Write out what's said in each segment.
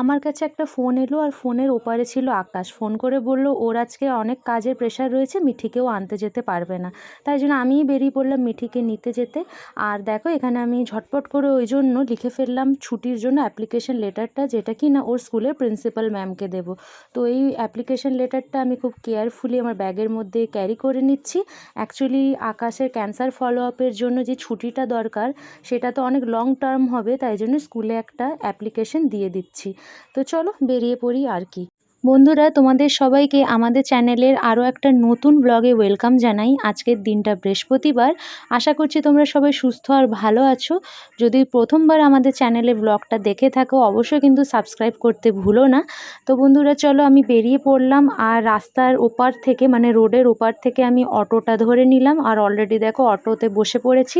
আমার কাছে একটা ফোন এলো আর ফোনের ওপারে ছিল আকাশ। ফোন করে বলল, ওর আজকে অনেক কাজের প্রেশার রয়েছে, মিঠিকেও আনতে যেতে পারবে না। তাই জন্য আমিই বেরিয়ে পড়লাম মিঠিকে নিতে যেতে। আর দেখো, এখানে আমি ঝটপট করে ওই জন্য লিখে ফেললাম ছুটির জন্য অ্যাপ্লিকেশন লেটারটা যেটা কি না ওর স্কুলের প্রিন্সিপাল ম্যামকে দেবো। তো এই অ্যাপ্লিকেশন লেটারটা আমি খুব কেয়ারফুলি আমার ব্যাগের মধ্যে ক্যারি করে নিচ্ছি। অ্যাকচুয়ালি আকাশের ক্যান্সার ফলো আপের জন্য যে ছুটিটা দরকার, সেটা তো অনেক লং টার্ম হবে, তাই জন্য স্কুলে একটা অ্যাপ্লিকেশন দিয়ে দিচ্ছি। তো চলো বেরিয়ে পড়ি আর কি। বন্ধুরা, তোমাদের সবাইকে আমাদের চ্যানেলের আরও একটা নতুন ব্লগে ওয়েলকাম জানাই। আজকের দিনটা বৃহস্পতিবার। আশা করছি তোমরা সবাই সুস্থ আর ভালো আছো। যদি প্রথমবার আমাদের চ্যানেলে ব্লগটা দেখে থাকো, অবশ্যই কিন্তু সাবস্ক্রাইব করতে ভুলো না। তো বন্ধুরা, চলো আমি বেরিয়ে পড়লাম আর রাস্তার ওপার থেকে মানে রোডের ওপার থেকে আমি অটোটা ধরে নিলাম। আর অলরেডি দেখো, অটোতে বসে পড়েছি।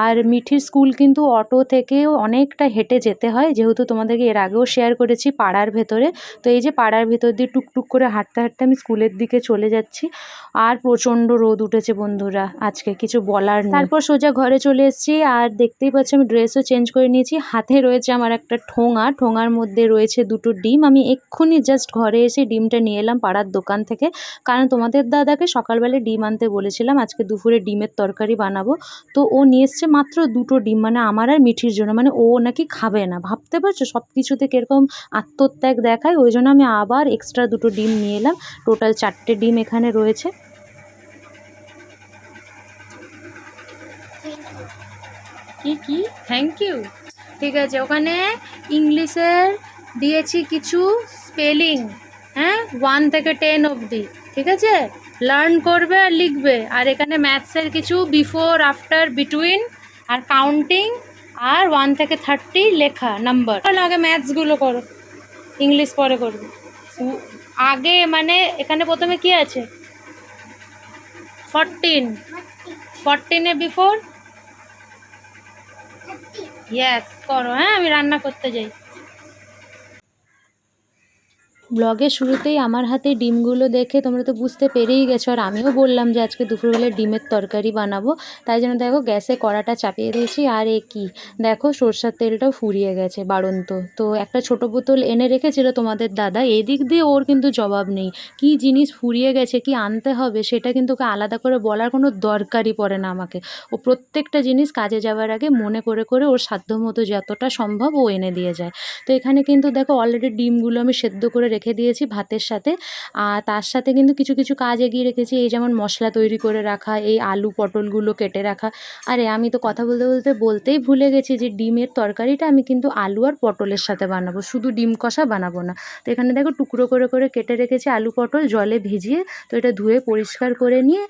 আর মিঠির স্কুল কিন্তু অটো থেকেও অনেকটা হেঁটে যেতে হয়। যেহেতু তোমাদেরকে এর আগেও শেয়ার করেছি পাড়ার ভেতরে। তো এই যে পাড়ার ভেতর দিয়ে টুকটুক করে হাঁটতে হাঁটতে আমি স্কুলের দিকে চলে যাচ্ছি। আর প্রচণ্ড রোদ উঠেছে বন্ধুরা, আজকে কিছু বলার তারপর সোজা ঘরে চলে এসেছি, আর দেখতেই পাচ্ছি আমি ড্রেসও চেঞ্জ করে নিয়েছি। হাতে রয়েছে আমার একটা ঠোঙা, ঠোঙার মধ্যে রয়েছে দুটো ডিম। আমি এক্ষুনি জাস্ট ঘরে এসে ডিমটা নিয়ে এলাম পাড়ার দোকান থেকে। কারণ তোমাদের দাদাকে সকালবেলা ডিম আনতে বলেছিলাম, আজকে দুপুরে ডিমের তরকারি বানাবো। তো ও নিয়ে এসছে মাত্র দুটো ডিম মানে আমার আর মিঠির জন্য মানে ও নাকি খাবে না। ভাবতে পারছ সব কিছুতে কীরকম আত্মত্যাগ দেখায়, ওই জন্য আমি আবার এক্সট্রা দুটো ডিম নিয়ে এলাম। টোটাল চারটে ডিম এখানে রয়েছে। থ্যাংক ইউ ঠিক আছে, ওখানে ইংলিশের দিয়েছি কিছু স্পেলিং হ্যাঁ? ওয়ান থেকে টেন অবধি, ঠিক আছে? লার্ন করবে আর লিখবে। আর এখানে ম্যাথসের কিছু বিফোর আফটার বিটুইন আর কাউন্টিং আর ওয়ান থেকে থার্টি লেখা নাম্বার আগে ম্যাথসগুলো করো ইংলিশ পরে করবে। আগে মানে এখানে প্রথমে কি আছে? ফরটিন ফরটিনে বিফোর ইয়াস করো হ্যাঁ আমি রান্না করতে যাই। ব্লগের শুরুতেই আমার হাতে ডিমগুলো দেখে তোমরা তো বুঝতে পেরেই গেছো, আর আমিও বললাম যে আজকে দুপুরবেলা ডিমের তরকারি বানাবো। তাই জন্য দেখো গ্যাসে কড়াটা চাপিয়ে দিয়েছি, আর এ কি? দেখো সরষের তেলটাও ফুরিয়ে গেছে বাড়ন্ত। তো একটা ছোট বোতল এনে রেখেছিল তোমাদের দাদা, এদিক দিয়ে ওর কিন্তু জবাব নেই। কি জিনিস ফুরিয়ে গেছে, কি আনতে হবে সেটা কিন্তু ওকে আলাদা করে বলার কোনো দরকারই পড়ে না আমাকে। ও প্রত্যেকটা জিনিস কাজে যাওয়ার আগে মনে করে করে ওর সাধ্যমতো যতটা সম্ভব ও এনে দিয়ে যায়। তো এখানে কিন্তু দেখো অলরেডি ডিমগুলো আমি সেদ্ধ করে রেখে দিয়েছি ভাতের সাথে। আর তার সাথে কিন্তু কিছু কিছু কাজ এগিয়ে রেখেছি। এই যেমন মশলা তৈরি করে রাখা, এই আলু পটলগুলো কেটে রাখা। আরে, আমি তো কথা বলতে বলতে, বলতেই ভুলে গেছি যে ডিমের তরকারিটা আমি কিন্তু আলু আর পটলের সাথে বানাবো। শুধু ডিম কষা বানাবো না। তো এখানে দেখো টুকরো করে করে কেটে রেখেছি আলু, পটল, জলে ভিজিয়ে। তো এটা ধুয়ে পরিষ্কার করে নিয়ে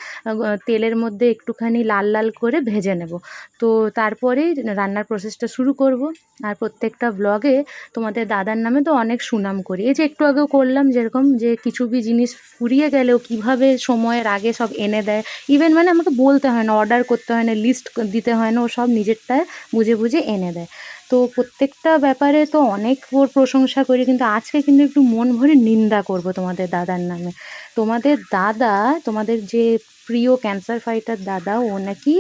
তেলের মধ্যে একটুখানি লাল লাল করে ভেজে নেব। তো তারপরেই রান্নার প্রসেসটা শুরু করব। আর প্রত্যেকটা ব্লগে তোমাদের দাদার নামে তো অনেক সুনাম করি। এই যে একটু আগেও করলাম যেরকম যে কিছু বি জিনিস ফুরিয়ে গেলেও কীভাবে সময়ের আগে সব এনে দেয়। ইভেন মানে আমাকে বলতে হয় না অর্ডার করতে হয় না লিস্ট দিতে হয় না, ও সব নিজেরটায় বুঝে বুঝে এনে দেয়। তো প্রত্যেকটা ব্যাপারে তো অনেক ওর প্রশংসা করি, কিন্তু আজকে কিন্তু একটু মন ভরে নিন্দা করব তোমাদের দাদার নামে। তোমাদের দাদা, তোমাদের যে প্রিয় ক্যান্সার ফাইটার দাদা, ও নাকি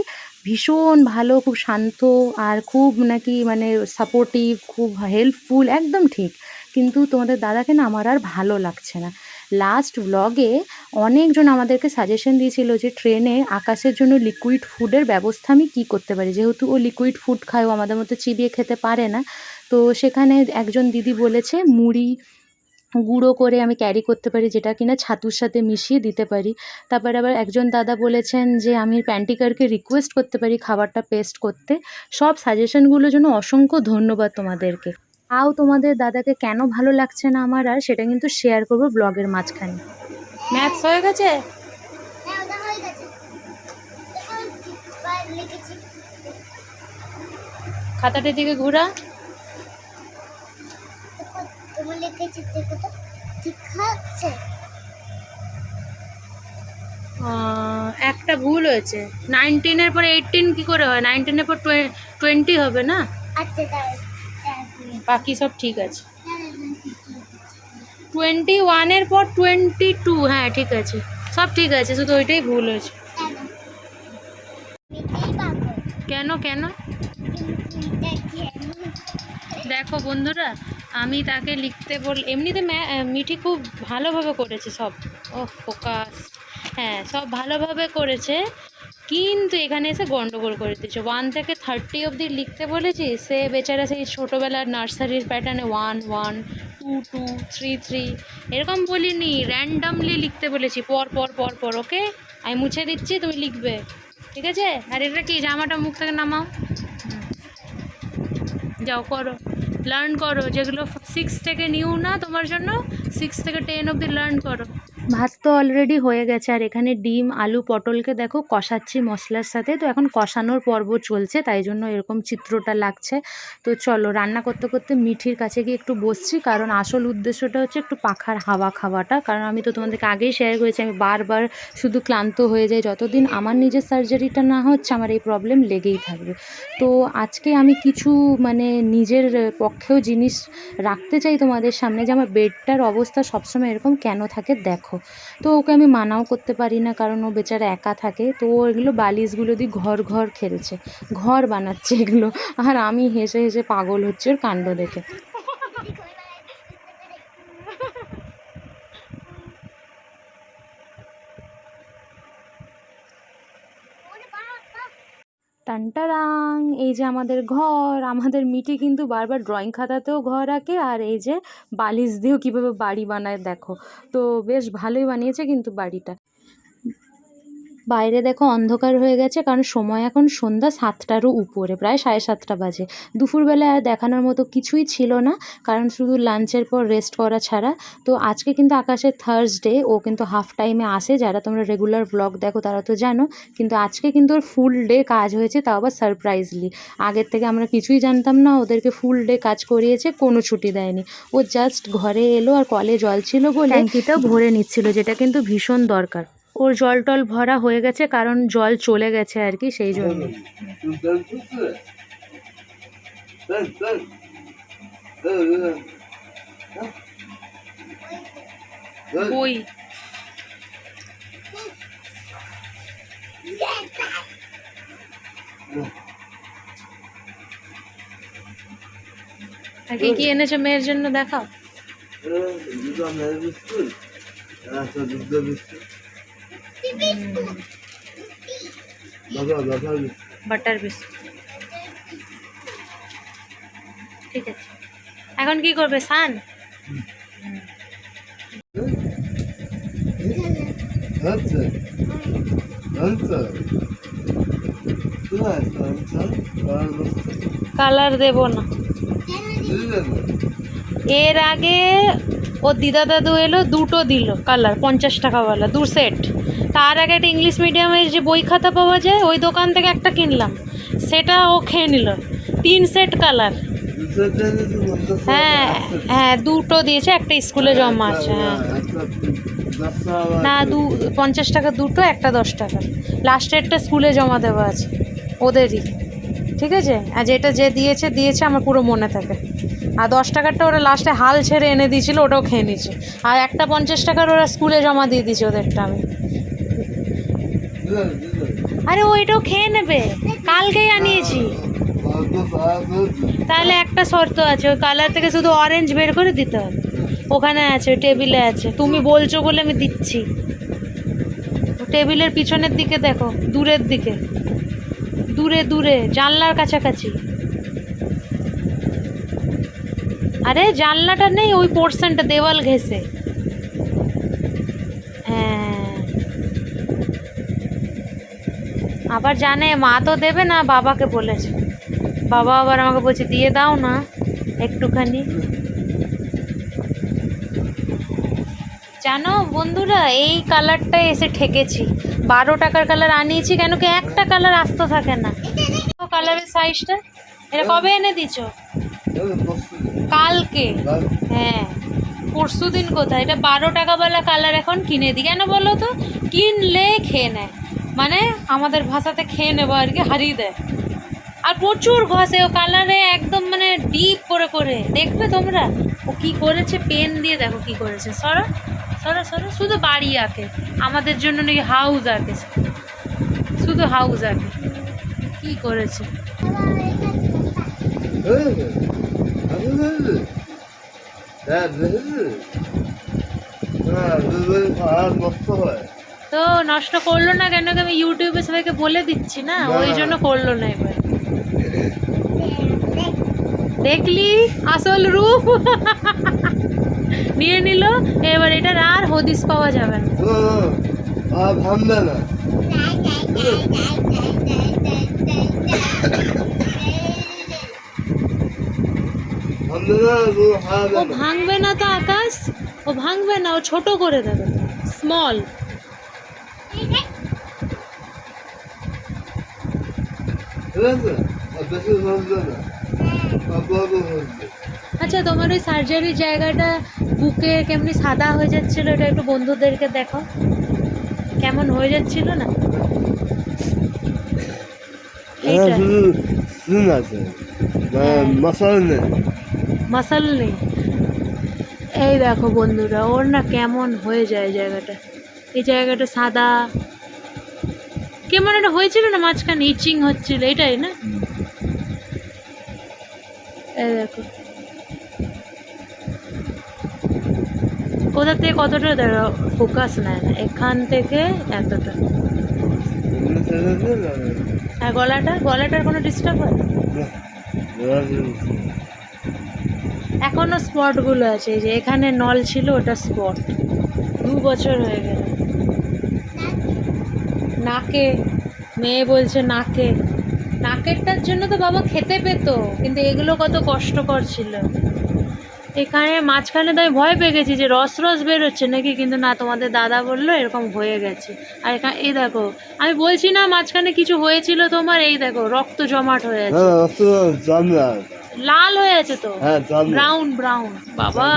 ভীষণ ভালো, খুব শান্ত আর খুব নাকি মানে সাপোর্টিভ খুব হেল্পফুল একদম ঠিক। কিন্তু তোমাদের দাদাকে না আমার আর ভালো লাগছে না। লাস্ট ব্লগে অনেকজন আমাদেরকে সাজেশন দিয়েছিল যে ট্রেনে আকাশের জন্য লিকুইড ফুডের ব্যবস্থা আমি কী করতে পারি? যেহেতু ও লিকুইড ফুড খায়, ও আমাদের মতো চিবিয়ে খেতে পারে না। তো সেখানে একজন দিদি বলেছে, মুড়ি গুঁড়ো করে আমি ক্যারি করতে পারি, যেটা কিনা ছাতুর সাথে মিশিয়ে দিতে পারি। তারপর আবার একজন দাদা বলেছেন যে, আমি প্যান্টিকারকে রিকোয়েস্ট করতে পারি খাবারটা পেস্ট করতে। সব সাজেশনগুলোর জন্য অসংখ্য ধন্যবাদ তোমাদেরকে। তাও তোমাদের দাদাকে কেন ভালো লাগছে না আমার আর সেটা কিন্তু শেয়ার করব ব্লগের মাঝখানে। ম্যাথস হয়ে গেছে? হ্যাঁ হয়ে খাতাটার দিকে ঘোরা। একটা ভুল হয়েছে। নাইনটিনের পর এইটিন কি করে হয়? নাইনটিনের পর টোয়েন্টি হবে না? আচ্ছা বাকি সব ঠিক আছে। টোয়েন্টি ওয়ানের পর টোয়েন্টি টু হ্যাঁ ঠিক আছে। সব ঠিক আছে, শুধু ওইটাই ভুল হয়েছে। কেন কেন? দেখো বন্ধুরা, আমি তাকে লিখতে বল, এমনিতে মিঠি খুব ভালোভাবে করেছে সব। ও ফোকাস হ্যাঁ সব ভালোভাবে করেছে। কিন্তু এখানে এসে গন্ডগোল করে দিয়েছে। ওয়ান থেকে থার্টি অবধি লিখতে বলেছি, সে বেচারা সেই ছোটোবেলার নার্সারির প্যাটার্নে one one two two three three এরকম বলিনি র্যান্ডামলি লিখতে বলেছি, পর পর পর পর ওকে আমি মুছে দিচ্ছি, তুমি লিখবে, ঠিক আছে? আর এটা কি, জামাটা মুখ থেকে নামাও? যাও, করো লার্ন করো, যেগুলো সিক্স থেকে নিউ না তোমার জন্য সিক্স থেকে টেন অবধি লার্ন করো। ভাত তো অলরেডি হয়ে গেছে, আর এখানে ডিম, আলু, পটলকে দেখো কষাচ্ছি মশলার সাথে। তো এখন কষানোর পর্ব চলছে, তাই জন্য এরকম চিত্রটা লাগছে। তো চলো, রান্না করতে করতে মিঠির কাছে গিয়ে একটু বসছি, কারণ আসল উদ্দেশ্যটা হচ্ছে একটু পাখার হাওয়া খাওয়াটা। কারণ আমি তো তোমাদেরকে আগেই শেয়ার করেছি, আমি বারবার শুধু ক্লান্ত হয়ে যাই। যতদিন আমার নিজের সার্জারিটা না হচ্ছে, আমার এই প্রবলেম লেগেই থাকবে। তো আজকে আমি কিছু মানে নিজের পক্ষেও জিনিস রাখতে চাই তোমাদের সামনে, যে আমার বেডটার অবস্থা সবসময় এরকম কেন থাকে দেখো। তো ওকে আমি মানাও করতে পারি না, কারণ ও বেচারা একা থাকে। তো ও এগুলো বালিশগুলো দিয়ে ঘর ঘর খেলছে, ঘর বানাচ্ছে এগুলো। আর আমি হেসে হেসে পাগল হচ্ছে ওর কাণ্ড দেখে। টানটারাং, এই যে আমাদের ঘর, আমাদের মিটি কিন্তু বারবার ড্রয়িং খাতাতেও ঘর আঁকে, আর এই যে বালিশ দিয়েও কীভাবে বাড়ি বানায় দেখো। তো বেশ ভালোই বানিয়েছে কিন্তু বাড়িটা। বাইরে দেখো অন্ধকার হয়ে গেছে, কারণ সময় এখন সন্ধ্যা সাতটারও উপরে, প্রায় সাড়ে সাতটা বাজে। দুপুরবেলা আর দেখানোর মতো কিছুই ছিল না, কারণ শুধু লাঞ্চের পর রেস্ট করা ছাড়া। তো আজকে কিন্তু আকাশের থার্সডে ও কিন্তু হাফ টাইমে আসে, যারা তোমরা রেগুলার ব্লগ দেখো তারা তো জানো। কিন্তু আজকে কিন্তু ওর ফুল ডে কাজ হয়েছে, তাও আবার সারপ্রাইজলি আগের থেকে আমরা কিছুই জানতাম না, ওদেরকে ফুল ডে কাজ করিয়েছে, কোনো ছুটি দেয়নি। ও জাস্ট ঘরে এলো আর কলে জল ছিল বলে ট্যাঙ্কিটাও ভরে নিচ্ছিল, যেটা কিন্তু ভীষণ দরকার। ওর জল টল ভরা হয়ে গেছে কারণ জল চলে গেছে আর কি সেই জন্য। বই। আর কি কি এনেছো মেয়ের জন্য দেখাও? Butter biscuit. ঠিক আছে। এখন কি করবে, সান? কালার দেবো না। এর আগে ও দিদা দাদু এলো, দুটো দিল কালার, পঞ্চাশ টাকাওয়ালা, দু সেট। তার আগে একটা ইংলিশ মিডিয়ামের যে বই খাতা পাওয়া যায়, ওই দোকান থেকে একটা কিনলাম। সেটা ও খেয়ে নিল। তিন সেট কালার। হ্যাঁ হ্যাঁ দুটো দিয়েছে, একটা স্কুলে জমা আছে হ্যাঁ। না, দু, পঞ্চাশ টাকা দুটো, একটা দশ টাকা। লাস্টেরটা স্কুলে জমা দেওয়া আছে, ওদেরই। ঠিক আছে? আর যেটা যে দিয়েছে দিয়েছে, আমার পুরো মনে থাকে। আর দশ টাকারটা ওরা লাস্টে হাল ছেড়ে এনে দিয়েছিল, ওটাও খেয়ে নিয়েছে। আর একটা পঞ্চাশ টাকার ওরা স্কুলে জমা দিয়ে দিয়েছে ওদেরটা আমি। আরে ওইটাও খেয়ে নেবে। কালকেই আনিয়েছি। তাহলে একটা শর্ত আছে, ওই কালার থেকে শুধু অরেঞ্জ বের করে দিতে হবে। ওখানে আছে ওই টেবিলে আছে। তুমি বলছো বলে আমি দিচ্ছি। টেবিলের পিছনের দিকে দেখো, দূরের দিকে। দূরে দূরে, জানলার কাছাকাছি। আরে জানলাটা নেই, ওই পোর্শনটা দেওয়াল ঘেসে হ্যাঁ আবার জানে, মা তো দেবে না, বাবাকে বলেছে। বাবা আবার আমাকে বলছে, দিয়ে দাও না, একটুখানি। জানো বন্ধুরা, এই কালারটা এসে ঠেকেছি। বারো টাকার কালার আনিয়েছি, কেন কি একটা কালার আসতে থাকে না। কালারের সাইজটা এটা কবে এনে দিছো? কালকে? হ্যাঁ। পরশু দিন কোথায়? এটা বারো টাকাওয়ালা কালার এখন কিনে দিই কেন বলো তো? কিনলে খেয়ে নেয়। মানে আমাদের ভাষাতে খেয়ে নেব আর কি হারিয়ে দেয় আর প্রচুর ঘষে ও কালারে একদম মানে ডিপ করে করে দেখবে তোমরা ও কি করেছে পেন দিয়ে দেখো কি করেছে সরো সরো সরো শুধু বাড়ি আঁকে আমাদের জন্য নাকি হাউস আঁকে শুধু হাউস আঁকে কি করেছে হ্যাঁ হ্যাঁ হয় তো নষ্ট করল না কেন আমি ইউটিউবে সবাইকে বলে দিচ্ছি না? ওই জন্য করল না এবার। দেখলি? আসল রূপ। নিয়ে নিল। এবার এটার আর হদিস পাওয়া যাবে না। ও, ভাঙবে না তো আকাশ? ও ভাঙবে না ও ছোট করে দেবে। স্মল ঠিক আছে আর বেশি ভাঙবে না অল্প অল্প ভাঙবে আচ্ছা তোমার ওই সার্জারির জায়গাটা বুকে কেমনি সাদা হয়ে যাচ্ছিল এটা একটু বন্ধুদেরকে দেখো কেমন হয়ে যাচ্ছিল না? হ্যাঁ আছে। হ্যাঁ। মাসাল নেই। এই দেখো বন্ধুরা ওর না কেমন হয়ে যায় জায়গাটা। এই জায়গাটা সাদা কেমন একটা হয়েছিল না মাঝখানে ইচিং হচ্ছিল? এটাই না? দেখো। কোথা থেকে কতটা ফোকাস নেয় না, এখান থেকে এতটা। আর গলাটা? গলাটার কোনো ডিস্টার্ব হয়? এখনও স্পটগুলো আছে যে এখানে নল ছিল, ওটা স্পট দু বছর হয়ে গেল। নাকে, মেয়ে বলছে নাকে। নাকেরটার জন্য তো বাবা খেতে পেতো, কিন্তু এগুলো কত কষ্টকর ছিল। এখানে মাঝখানে তো আমি ভয় পেয়ে গেছি যে রস রস বেরোচ্ছে নাকি, কিন্তু না, তোমাদের দাদা বলল এরকম হয়ে গেছে। আর এখানে এই দেখো, আমি বলছি না মাঝখানে কিছু হয়েছিল তোমার, এই দেখো, রক্ত জমাট হয়ে আছে। লাল হয়ে আছে তো? হ্যাঁ ব্রাউন ব্রাউন বাবা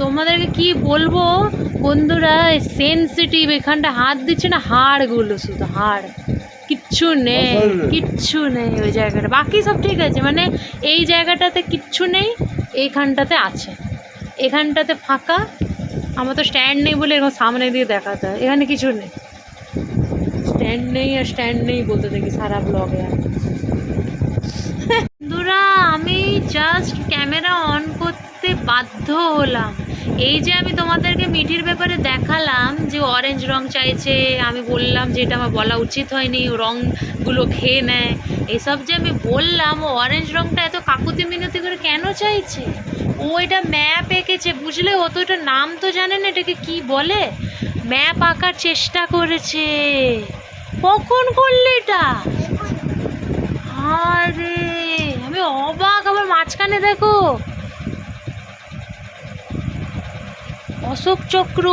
তোমাদেরকে কি বলব? বন্ধুরা সেনসিটিভ এখানটা হাত দিচ্ছে না হাড়গুলো শুধু হাড়। কিচ্ছু নেই। কিচ্ছু নেই ওই জায়গাটা। বাকি সব ঠিক আছে মানে এই জায়গাটাতে কিচ্ছু নেই এইখানটাতে আছে। এখানটাতে ফাঁকা। আমার তো স্ট্যান্ড নেই বলে এরকম সামনে দিয়ে দেখাতে হয়। এখানে কিছু নেই। স্ট্যান্ড নেই আর স্ট্যান্ড নেই বলতে দেখি সারা ব্লগে আর বন্ধুরা আমি জাস্ট ক্যামেরা অন করতে বাধ্য হলাম। এই যে আমি তোমাদেরকে মিঠির ব্যাপারে দেখালাম যে অরেঞ্জ রং চাইছে, আমি বললাম যে এটা আমার বলা উচিত হয়নি, ও রঙগুলো খেয়ে নেয়। এসব যে আমি বললাম, ও অরেঞ্জ রংটা এত কাকুতি মিনতি করে কেন চাইছে? ও এটা ম্যাপ এঁকেছে, বুঝলে? ও তো এটা নাম তো জানে না, এটাকে কি বলে? ম্যাপ আঁকার চেষ্টা করেছে। কখন করলে এটা? আরে আমি অবাক আবার মাঝখানে দেখো। অশোক চক্র।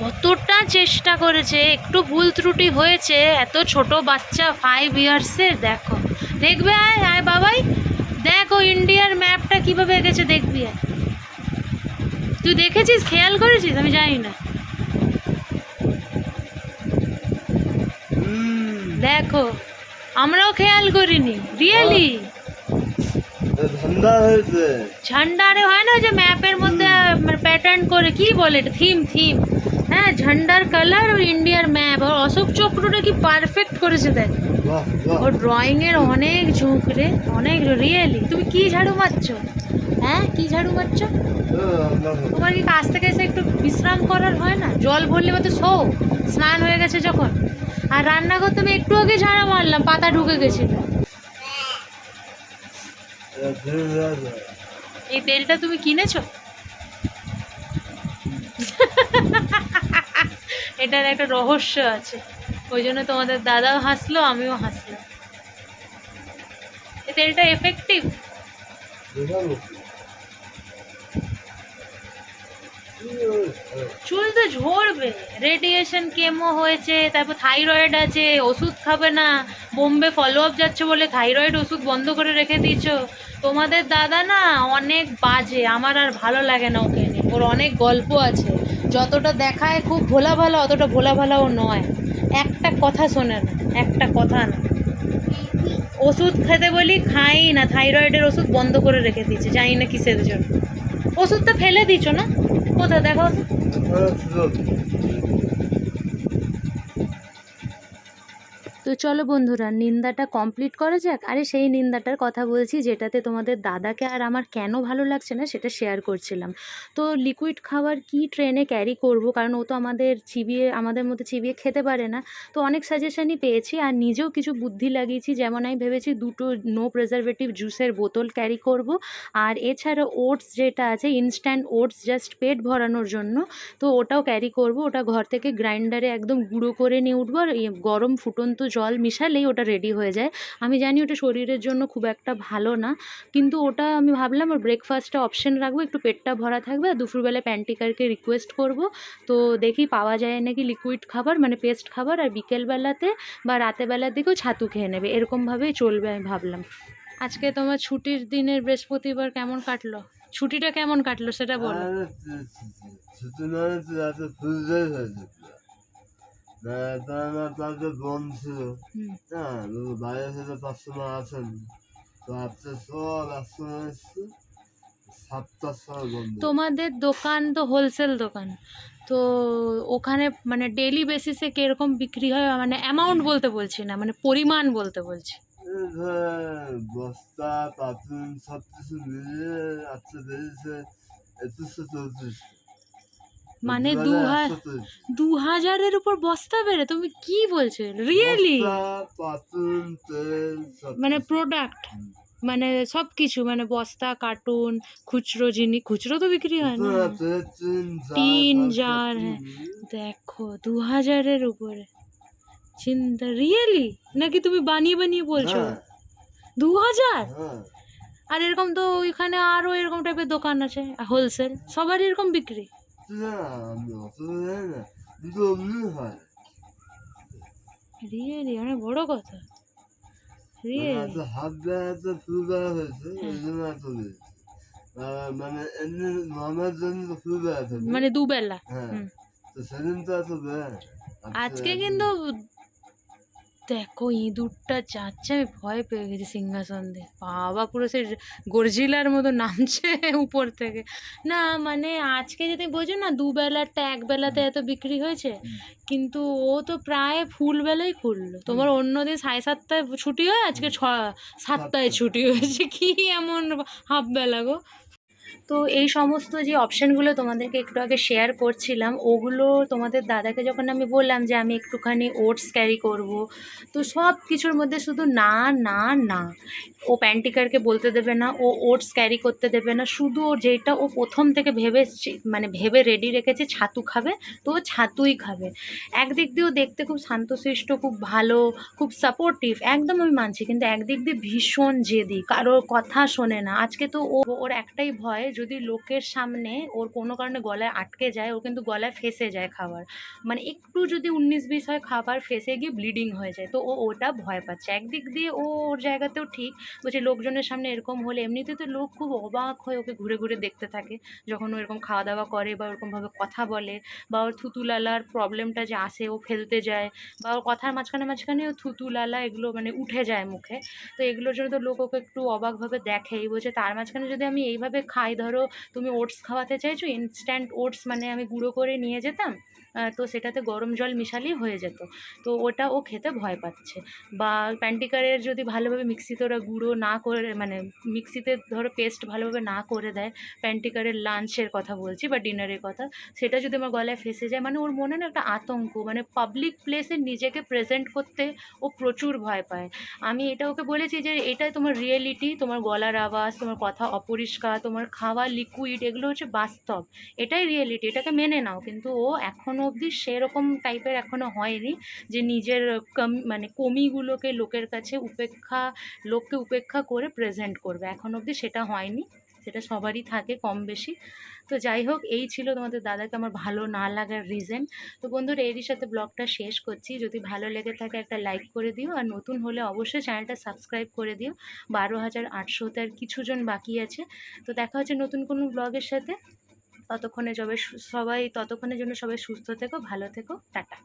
কতটা চেষ্টা করেছে একটু ভুল ত্রুটি হয়েছে এত ছোট বাচ্চা ফাইভ ইয়ার্সের দেখো। দেখবে আয় আয় বাবাই। দেখো ইন্ডিয়ার ম্যাপটা কীভাবে এঁকেছে দেখবি আয়। তুই দেখেছিস খেয়াল করেছিস? আমি জানি না। দেখো আমরাও খেয়াল করিনি। রিয়েলি ঝান্ডারে হয় না যে ম্যাপের মধ্যে প্যাটার্ন করে কি বলে এটা? থিম থিম হ্যাঁ ঝান্ডার কালার আর ইন্ডিয়ার ম্যাপ আর অশোক চক্রটা কি পারফেক্ট করেছে দেখ। বাহ ওর ড্রয়িংয়ের অনেক ঝুঁক রে অনেক রিয়েলি তুমি কি ঝাড়ু মারছো? হ্যাঁ কি ঝাড়ু মারছো। তোমার কি কাজ থেকে এসে একটু বিশ্রাম করার হয় না? জল ভরলে মতো শো স্নান হয়ে গেছে যখন। আর রান্না করতে আমি একটু আগে ঝাড়া মারলাম পাতা ঢুকে গেছিল। এই তেলটা তুমি কিনেছো? এটার একটা রহস্য আছে। ওই জন্য তোমাদের দাদাও হাসলো, আমিও হাসলাম। এই তেলটা এফেক্টিভ দেখাবো কি? কি হয়েছে? চুল তো ঝরবে। রেডিয়েশন কেমো হয়েছে, তারপর থাইরয়েড আছে, ওষুধ খাবে না। বোম্বে ফলো আপ যাচ্ছে বলে থাইরয়েড ওষুধ বন্ধ করে রেখে দিয়েছ। তোমাদের দাদা না অনেক বাজে, আমার আর ভালো লাগে না ওকে নিয়ে। ওর অনেক গল্প আছে। যতটা দেখায় খুব ভোলা ভালো, অতটা ভোলা ভালাও নয়। একটা কথা শোনে না, একটা কথা না। ওষুধ খেতে বলি খাই না থাইরয়েডের ওষুধ বন্ধ করে রেখে দিয়েছে, জানি না কিসের জন্য। ওষুধটা ফেলে দিচ্ছ না? কোথায় দেখো তো। এখানে ছিল। তো চলো বন্ধুরা, নিন্দাটা কমপ্লিট করা যাক। আরে সেই নিন্দাটার কথা বলছি, যেটাতে তোমাদের দাদাকে আর আমার কেন ভালো লাগছে না, সেটা শেয়ার করছিলাম। তো লিকুইড খাবার কি ট্রেনে ক্যারি করব? কারণ ও তো আমাদের চিবিয়ে, আমাদের মধ্যে চিবিয়ে খেতে পারে না। তো অনেক সাজেশনই পেয়েছি আর নিজেও কিছু বুদ্ধি লাগিয়েছি, যেমন আমি ভেবেছি দুটো নো প্রেজারভেটিভ জুসের বোতল ক্যারি করব। আর এছাড়া ওটস যেটা আছে ইনস্ট্যান্ট ওটস জাস্ট পেট ভরানোর জন্য, তো ওটাও ক্যারি করব। ওটা ঘর থেকে গ্রাইন্ডারে একদম গুঁড়ো করে নিয়ে উঠবো আর গরম ফুটন্ত জল মিশালেই ওটা রেডি হয়ে যায়। আমি জানি ওটা শরীরের জন্য খুব একটা ভালো না, কিন্তু ওটা আমি ভাবলাম আর ব্রেকফাস্টে অপশন রাখব, একটু পেটটা ভরা থাকবে আর দুপুরবেলা প্যান্টিকারকে রিকোয়েস্ট করব। তো দেখি পাওয়া যায় নাকি লিকুইড খাবার মানে পেস্ট খাবার, আর বিকেলবেলাতে বা রাতেবেলার দিকেও ছাতু খেয়ে নেবে। এরকমভাবেই চলবে আমি ভাবলাম। আজকে তোমার ছুটির দিনের বৃহস্পতিবার কেমন কাটলো? ছুটিটা কেমন কাটলো সেটা বলো। আরে ছুটি মানে তো রাতে ফুলটাই হয়েছে না তা না তাদের বন্ধ ছিল হ্যাঁ বাইরে থেকে আসেন তো সব একসঙ্গে এসছে তোমাদের দোকান তো হোলসেল দোকান। তো ওখানে মানে ডেলি বেসিসে কীরকম বিক্রি হয়? মানে অ্যামাউন্ট বলতে বলছি না মানে পরিমাণ বলতে বলছি। বস্তা পাতুন সব কিছু মিলিয়ে আজকে বেরিয়েছে একুশশো চৌত্রিশ। মানে দু দু হাজারের উপর বস্তা বেড়ে? তুমি কি বলছো রিয়েলি মানে প্রোডাক্ট মানে সব কিছু মানে বস্তা কার্টুন খুচরো জিনিস খুচরো তো বিক্রি হয় না। তিন জার, হ্যাঁ। দেখো দু হাজারের উপরে। চিন্তা রিয়েলি নাকি তুমি বানিয়ে বানিয়ে বলছো? হ্যাঁ, দু হাজার হ্যাঁ। আর এরকম তো ওইখানে আরও এরকম টাইপের দোকান আছে হোলসেল সবারই এরকম বিক্রি। হয় অনেক বড় কথা। মানে হাত ফুল দেওয়া হয়েছে হ্যাঁ। ওই জন্য এত মানে এমনি নর্মাল জন্য তো ফুল দেওয়া মানে দুবেলা। হ্যাঁ। তো সেদিন তো এত দেয়। আজকে কিন্তু দেখো ইঁদুরটা যাচ্ছে আমি ভয় পেয়ে গেছি সিংহাসন দিয়ে বাবা পুরো সে গর্জিলার মতো নামছে উপর থেকে। না মানে আজকে যদি বোঝো না দুবেলারটা এক বেলাতে এত বিক্রি হয়েছে কিন্তু ও তো প্রায় ফুল বেলায় খুললো তোমার অন্য দিন সাড়ে সাতটায় ছুটি হয় আজকে ছ সাতটায় ছুটি হয়েছে। কি এমন হাফ বেলা গো? তো এই সমস্ত যে অপশানগুলো তোমাদেরকে একটু আগে শেয়ার করছিলাম, ওগুলো তোমাদের দাদাকে যখন আমি বললাম যে আমি একটুখানি ওটস ক্যারি করব, তো সব কিছুর মধ্যে শুধু না না না। ও প্যান্টিকারকে বলতে দেবে না, ও ওটস ক্যারি করতে দেবে না, শুধু ও যেটা ও প্রথম থেকে ভেবে মানে ভেবে রেডি রেখেছে, ছাতু খাবে, তো ও ছাতুই খাবে। একদিক দিয়েও দেখতে খুব শান্তশিষ্ট, খুব ভালো, খুব সাপোর্টিভ একদম আমি মানছি, কিন্তু একদিক দিয়ে ভীষণ জেদি, কারোর কথা শোনে না। আজকে তো ও, ওর একটাই ভয় যদি লোকের সামনে ওর কোনো কারণে গলায় আটকে যায়, ও কিন্তু গলায় ফেসে যায় খাবার। মানে একটু যদি উনিশ বিশ হয় খাবার ফেসে গিয়ে ব্লিডিং হয়ে যায়, তো ও ওটা ভয় পাচ্ছে। একদিক দিয়ে ও ওর জায়গাতেও ঠিক, বলছে লোকজনের সামনে এরকম হলে এমনিতে তো লোক খুব অবাক হয়ে ওকে ঘুরে ঘুরে দেখতে থাকে, যখন ও এরকম খাওয়া দাওয়া করে বা ওরকমভাবে কথা বলে বা ওর থুতুলালার প্রবলেমটা যে আসে, ও ফেলতে যায় বা ওর কথার মাঝখানে মাঝখানে ও থুতুলালা এগুলো মানে উঠে যায় মুখে। তো এগুলোর জন্য তো লোক ওকে একটু অবাকভাবে দেখেই, বলছে তার মাঝখানে যদি আমি এইভাবে খাই ধরো তুমি ওটস খাওয়াতে চাইছো ইনস্ট্যান্ট ওটস মানে আমি গুঁড়ো করে নিয়ে যেতাম তো সেটাতে গরম জল মিশালেই হয়ে যেত। তো ওটা ও খেতে ভয় পাচ্ছে। বা প্যান্টিকারের যদি ভালোভাবে মিক্সিতে ওরা গুঁড়ো না করে মানে মিক্সিতে ধরো পেস্ট ভালোভাবে না করে দেয়, প্যান্টিকারের লাঞ্চের কথা বলছি বা ডিনারের কথা, সেটা যদি আমার গলায় ফেসে যায় মানে ওর মনে না একটা আতঙ্ক মানে পাবলিক প্লেসে নিজেকে প্রেজেন্ট করতে ও প্রচুর ভয় পায়। আমি এটা ওকে বলেছি যে, এটাই তোমার রিয়েলিটি তোমার গলার আওয়াজ, তোমার কথা অপরিষ্কার, তোমার খাওয়া লিকুইড এগুলো হচ্ছে বাস্তব। এটাই রিয়েলিটি এটাকে মেনে নাও। কিন্তু ও এখনও অবধি সেরকম টাইপের এখনও হয়নি যে নিজের মানে কমিগুলোকে লোকের কাছে উপেক্ষা, লোককে উপেক্ষা করে প্রেজেন্ট করবে। এখন অবধি সেটা হয়নি, সেটা সবারই থাকে কম বেশি। তো যাই হোক, এই ছিল তোমাদের দাদাকে আমার ভালো না লাগার রিজন তো বন্ধুরা, এরই সাথে ব্লগটা শেষ করছি। যদি ভালো লেগে থাকে একটা লাইক করে দিও, আর নতুন হলে অবশ্যই চ্যানেলটা সাবস্ক্রাইব করে দিও। বারো হাজার আটশোতে আর কিছুজন বাকি আছে। তো দেখা হচ্ছে নতুন কোনো ব্লগের সাথে। ততক্ষণে সবাই সবাই ততক্ষণের জন্য সবাই সুস্থ থেকো ভালো থেকো টাটা।